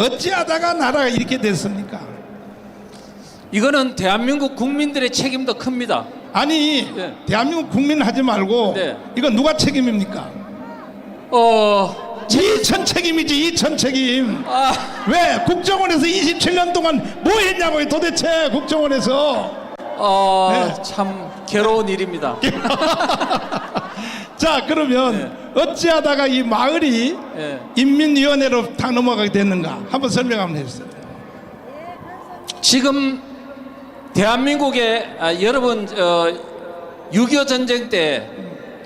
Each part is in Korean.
어찌하다가 나라가 이렇게 됐습니까? 이거는 대한민국 국민들의 책임도 큽니다. 아니 네. 대한민국 국민 하지 말고 네. 이건 누가 책임입니까? 어, 이천 책임이지 이천 책임. 아, 왜 국정원에서 27년 동안 뭐 했냐고요 도대체 국정원에서 어, 네. 참 괴로운 일입니다. 자 그러면 어찌하다가 이 마을이 예. 인민위원회로 다 넘어가게 됐는가 한번 설명 한번 해주세요 지금 대한민국에 아, 여러분 어, 6.25 전쟁 때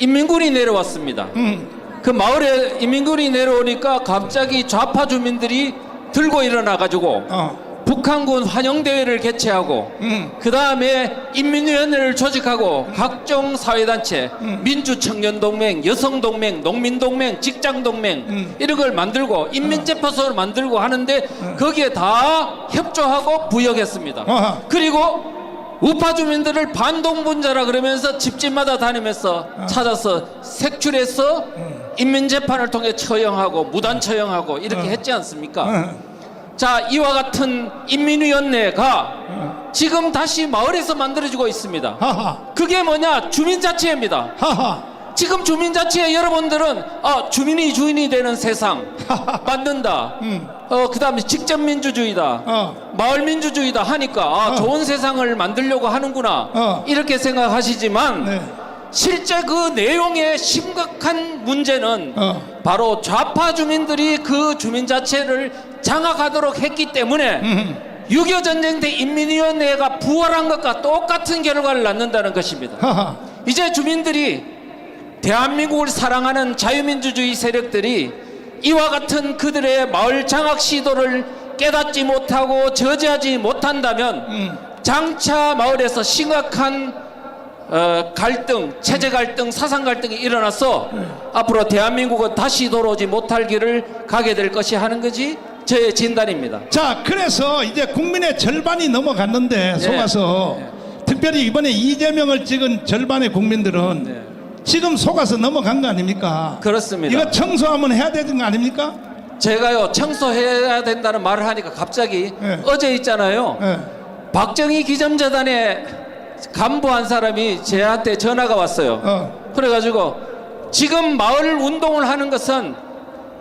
인민군이 내려왔습니다. 음. 그 마을에 인민군이 내려오니까 갑자기 좌파 주민들이 들고 일어나 가지고 어. 북한군 환영대회를 개최하고 음. 그 다음에 인민위원회를 조직하고 각종 사회단체 민주청년동맹 여성동맹 농민동맹 직장동맹 음. 이런 걸 만들고 인민재판소를 만들고 하는데 거기에 다 협조하고 부역했습니다 어허. 그리고 우파 주민들을 반동분자라 그러면서 집집마다 다니면서 찾아서 색출해서 인민재판을 통해 처형하고 무단 처형하고 이렇게 했지 않습니까? 어. 자, 이와 같은 인민위원회가 지금 다시 마을에서 만들어지고 있습니다. 하하 그게 뭐냐? 주민자치회입니다. 하하 지금 주민자치회 여러분들은 아, 주민이 주인이 되는 세상 만든다. 음. 어, 그 다음에 직접 민주주의다. 어. 마을 민주주의다 하니까 아, 어. 좋은 세상을 만들려고 하는구나. 어. 이렇게 생각하시지만 네. 실제 그 내용의 심각한 문제는 어. 바로 좌파 주민들이 그 주민 자체를 장악하도록 했기 때문에 음. 6.25 전쟁 때 인민위원회가 부활한 것과 똑같은 결과를 낳는다는 것입니다. 하하 이제 주민들이 대한민국을 사랑하는 자유민주주의 세력들이 이와 같은 그들의 마을 장악 시도를 깨닫지 못하고 저지하지 못한다면 음. 장차 마을에서 심각한 어, 갈등, 체제 갈등, 사상 갈등이 일어나서 앞으로 대한민국은 다시 돌아오지 못할 길을 가게 될 것이 하는 것이 저의 진단입니다. 자 그래서 이제 국민의 절반이 넘어갔는데 속아서 특별히 이번에 이재명을 찍은 절반의 국민들은 네. 지금 속아서 넘어간 거 아닙니까? 그렇습니다. 이거 청소 한번 해야 되는 거 아닙니까? 제가요 청소해야 된다는 말을 하니까 갑자기 네. 어제 있잖아요. 예. 박정희 기점재단의 간부 한 사람이 제한테 전화가 왔어요. 어. 그래가지고 지금 마을 운동을 하는 것은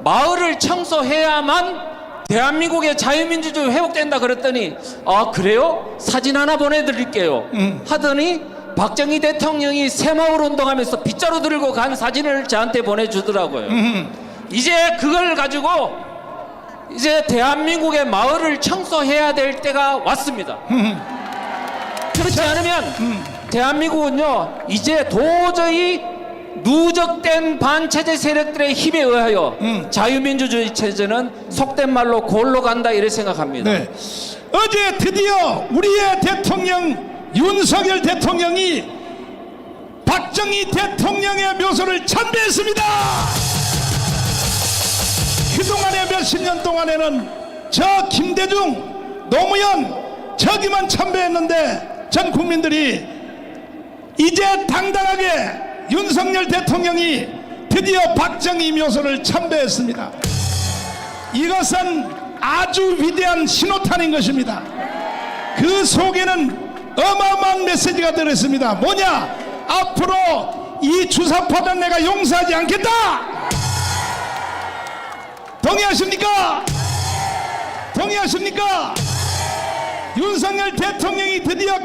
마을을 청소해야만 대한민국의 자유민주주의 회복된다 그랬더니 아 그래요? 사진 하나 보내드릴게요. 음. 하더니 박정희 대통령이 새마을 운동하면서 빗자루 들고 간 사진을 저한테 보내주더라고요. 음. 이제 그걸 가지고 이제 대한민국의 마을을 청소해야 될 때가 왔습니다. 음. 그렇지 않으면 대한민국은요 이제 도저히 누적된 반체제 세력들의 힘에 의하여 음. 자유민주주의 체제는 속된 말로 골로 간다 이렇게 생각합니다. 네. 어제 드디어 우리의 대통령 윤석열 대통령이 박정희 대통령의 묘소를 참배했습니다. 그동안의 몇십 년 동안에는 저 김대중, 노무현 저기만 참배했는데 전 국민들이 이제 당당하게 윤석열 대통령이 드디어 박정희 묘소를 참배했습니다. 이것은 아주 위대한 신호탄인 것입니다. 그 속에는 어마어마한 메시지가 들어있습니다. 뭐냐? 앞으로 이 주사파는 내가 용서하지 않겠다! 동의하십니까? 동의하십니까? 윤석열 대통령이 드디어